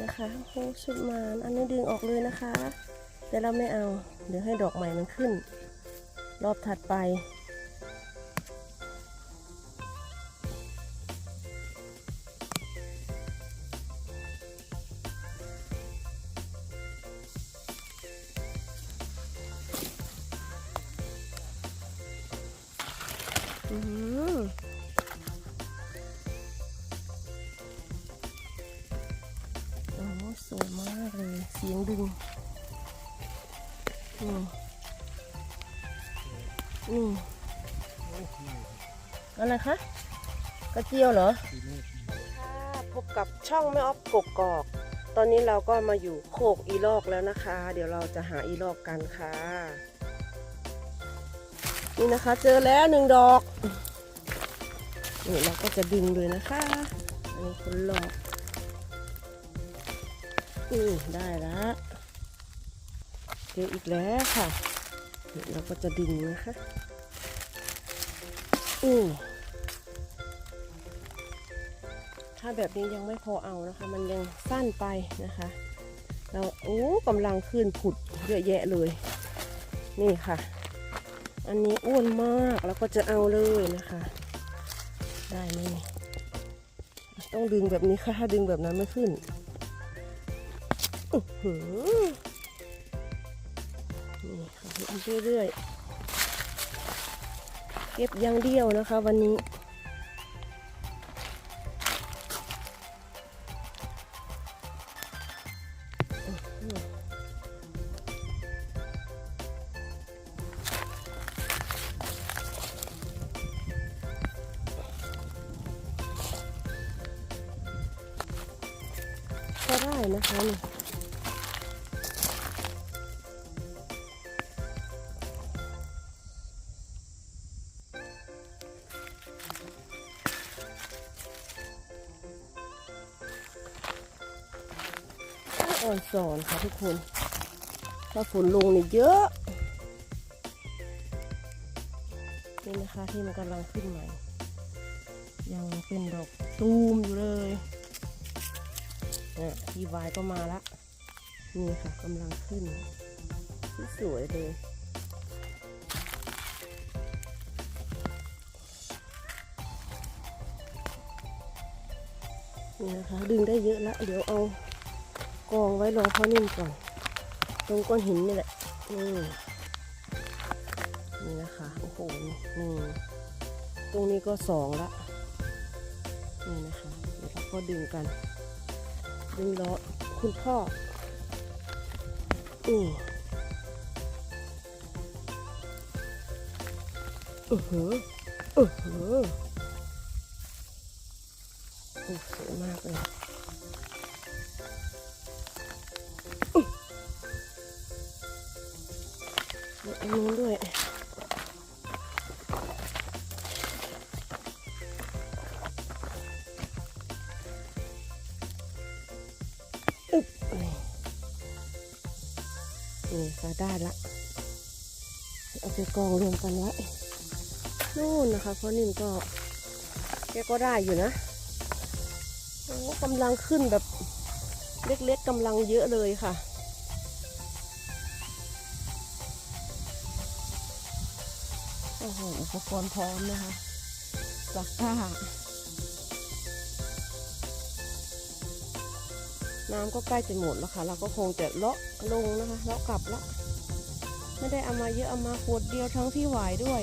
นะคะโอ้สุดมานอันนี้ดึงออกเลยนะคะ แต่เราไม่เอา เดี๋ยวให้ดอกใหม่มันขึ้น รอบถัดไป อืม ดึงอืมอืมอะไรคะ กระเจียวเหรอค่ะพบกับช่องแม่ออฟกกกอก ตอนนี้เราก็มาอยู่โคกอีลอกแล้วนะคะ เดี๋ยวเราจะหาอีลอกกันค่ะ นี่นะคะ เจอแล้วหนึ่งดอก นี่เราก็จะดึงเลยนะคะอันนี้คนหลอก อือได้แล้วเจออีกแล้วค่ะ เราก็จะดึงนะคะอือถ้าแบบนี้ยังไม่พอเอานะคะ มันยังสั้นไปนะคะ เราโอ้กำลังขึ้นผุดเยอะแยะเลย นี่ค่ะ อันนี้อ้วนมากแล้วก็จะเอาเลยนะคะ ได้ไหมต้องดึงแบบนี้ค่ะ ถ้าดึงแบบนั้นไม่ขึ้น อื้อหือนี่ค่ะเรื่อยๆเก็บอย่างเดียวนะคะ วันนี้ก็ได้นะคะนี่ อ่อนสอนค่ะทุกคนถ้าฝนลงนี่เยอะ นี่นะคะที่มันกำลังขึ้นใหม่ ยังเป็นดอกตูมอยู่เลยเนี่ยทีวายก็มาละ นี่ค่ะกำลังขึ้น สวยเลยนี่นะคะดึงได้เยอะล้วเดี๋ยวเอา กองไว้รอเขานิ่มก่อน ตรงก้อนหินนี่แหละ นี่นี่นะคะ โอ้โหหนี่งตรงนี้ก็สองละ นี่นะคะ เดี๋ยวเราก็ดึงกัน ดึงล้อคุณพ่อ อืออือหืออือหือโอ้สวยมากเลย อึบนี่นี่ก็ได้ละเอาไปกองรวมกันไว้นู่นนะคะพราะนิ่มก็แกก็ได้อยู่นะโอ้กำลังขึ้นแบบเล็กๆกำลังเยอะเลยค่ะโอ้โหอุปกรณ์พร้อมนะคะซักผ้า น้ำก็ใกล้จะหมดแล้วค่ะ เราก็คงจะเลาะลงนะคะ เลาะกลับละ ไม่ได้เอามาเยอะเอามาขวดเดียวทั้งที่หวายด้วย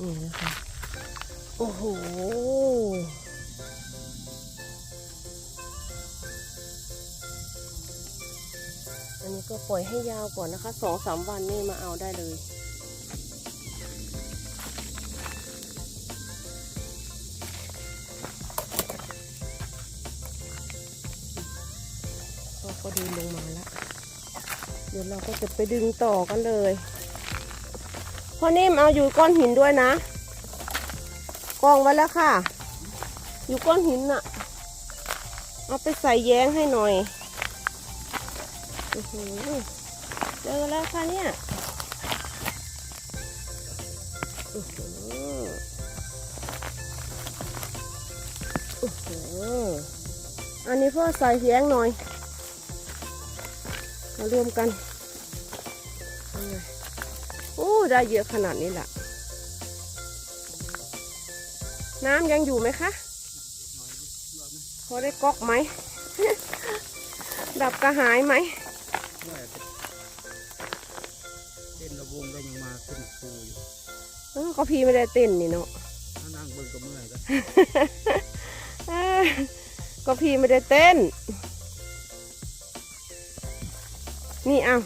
นี่นะคะ โอ้โห อันนี้ก็ปล่อยให้ยาวก่อนนะคะสองสามวันนี่มาเอาได้เลย ดี๋ยวเราก็จะไปดึงต่อกันเลยพ่อนิ่มเอาอยู่ก้อนหินด้วยนะกองไว้แล้วค่ะ อยู่ก้อนหินน่ะ เอาไปใส่แย้งให้หน่อยโอ้โหเจอแล้วค่ะเนี่ยโอ้โหโอ้โหอันนี้พ่อใส่แยงหน่อย มารวมกัน ได้เยอะขนาดนี้แหละน้ำยังอยู่ไหมคะพอได้ก๊อกไหม ดับกระหายไหมเต้นระวงได้ยังมาขึ้นภูอยู่เออก็พี่ไม่ได้เต้นนี่เนาะถ้านั่งเบิ่งก็เมื่อยก็เอ้ยก็พี่ไม่ได้เต้น นี่เอา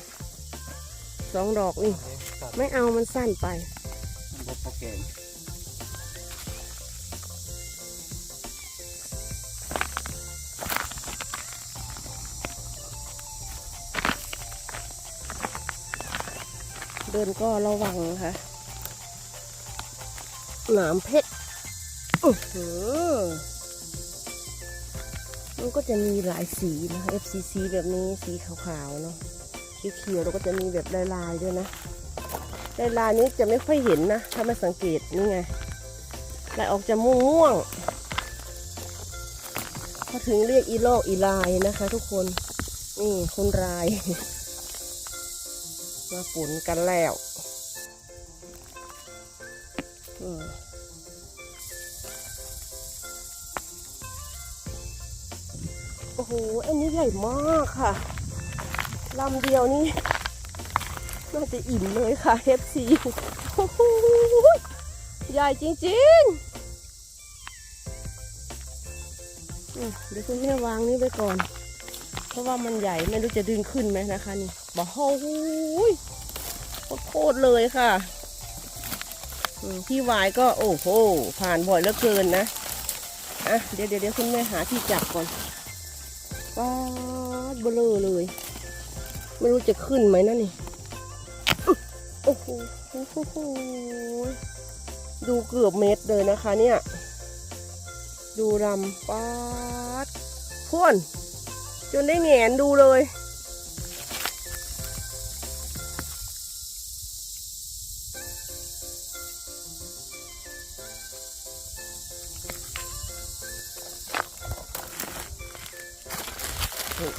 สองดอกนี่ ตัดไม่เอามันสั้นไปมันบกโปรแกรมเดินก็ระวังนะคะหนามเพชรอื้อหือมันก็จะมีหลายสีนะคะ FCC แบบนี้สีขาวๆเนาะสีเขียวๆแล้วก็จะมีแบบลายๆด้วยนะ ลายๆนี้จะไม่ค่อยเห็นนะ ถ้าไม่สังเกตนี่ไงลายออกจะม่วงๆเขาถึงเรียกอีโลกอีลายนะคะ ทุกคน นี่คนราย มาฝนกันแล้วโอ้โห อันนี้ใหญ่มากค่ะลำเดียวนี่ น่าจะอิ่มเลยค่ะ FC โอ้โหใหญ่จริงๆเดี๋ยวคุณแม่วางนี่ไว้ก่อน เพราะว่ามันใหญ่ไม่รู้จะดึงขึ้นไหมนะคะนี่บอกโอ้โหโคตรเลยค่ะพี่วายก็โอ้โห ผ่านบ่อยเหลือเกินนะอะเดี๋ยวเดี๋ยวคุณแม่หาที่จับก่อนป๊าดเบลอเลย ไม่รู้จะขึ้นไหมนะนี่ โอ้โหโอ้โหดูเกือบเมตรเลยนะคะเนี่ย ดูรำปาดพ่วน จนได้แงนดูเลย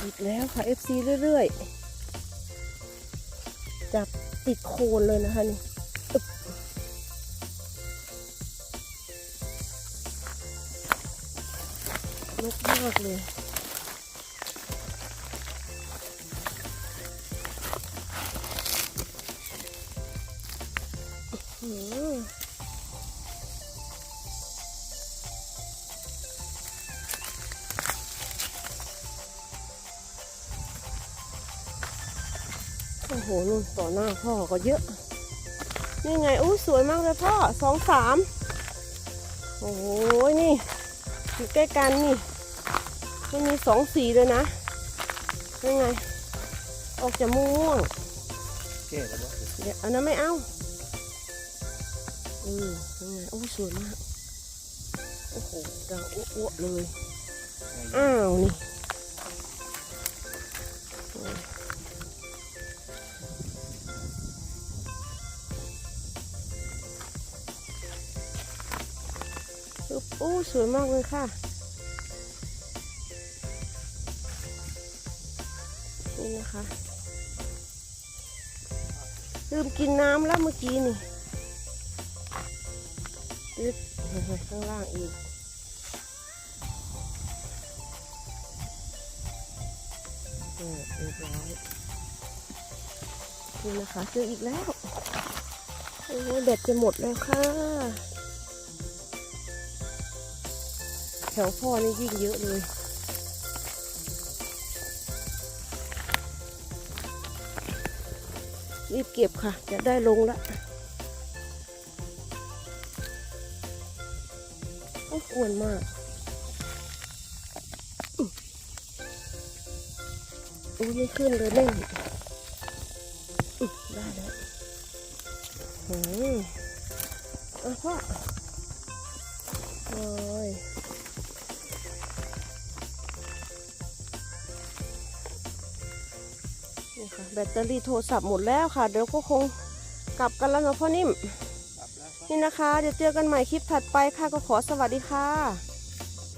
อีกแล้วค่ะ FC เรื่อยๆ จับ ติดโคนเลยนะคะนี่อึ๊บลุกมากเลย โอ้โหนู่นต่อหน้าพ่อก็เยอะ นี่ไงอู้สวยมากเลยพ่อสองสามโอ้โหนี่อยู่ใกล้กันนี่มันมีสองสีเลยนะนี่ไง ออกจะม่วงแก้แล้วบ่เดี๋ยวอันนั้นไม่เอาอืมยังไงโอ้สวยมากโอ้โหดังอ้วๆเลยอ้าวนี่ โอ้สวยมากเลยค่ะนี่นะคะลืมกินน้ำแล้วเมื่อกี้นี่ตึ๊ดข้างล่างอีกเออเรียบร้อยนี่นะคะเจออีกแล้วโอ้ยแบตจะหมดแล้วค่ะ แถวพ่อนี่ยิ่งเยอะเลย รีบเก็บค่ะ จะได้ลงละโอ้ยอ้วนมากอื้ยไม่ขึ้นเลยเล่นได้แล้วอืมอะพ่อโอ้ย แบตเตอรี่โทรศัพท์หมดแล้วค่ะ เดี๋ยวก็คงกลับกันแล้วเนาะพ่อนิ่มกลับแล้วครับนี่นะคะ เดี๋ยวเจอกันใหม่คลิปถัดไปค่ะ ก็ขอสวัสดีค่ะ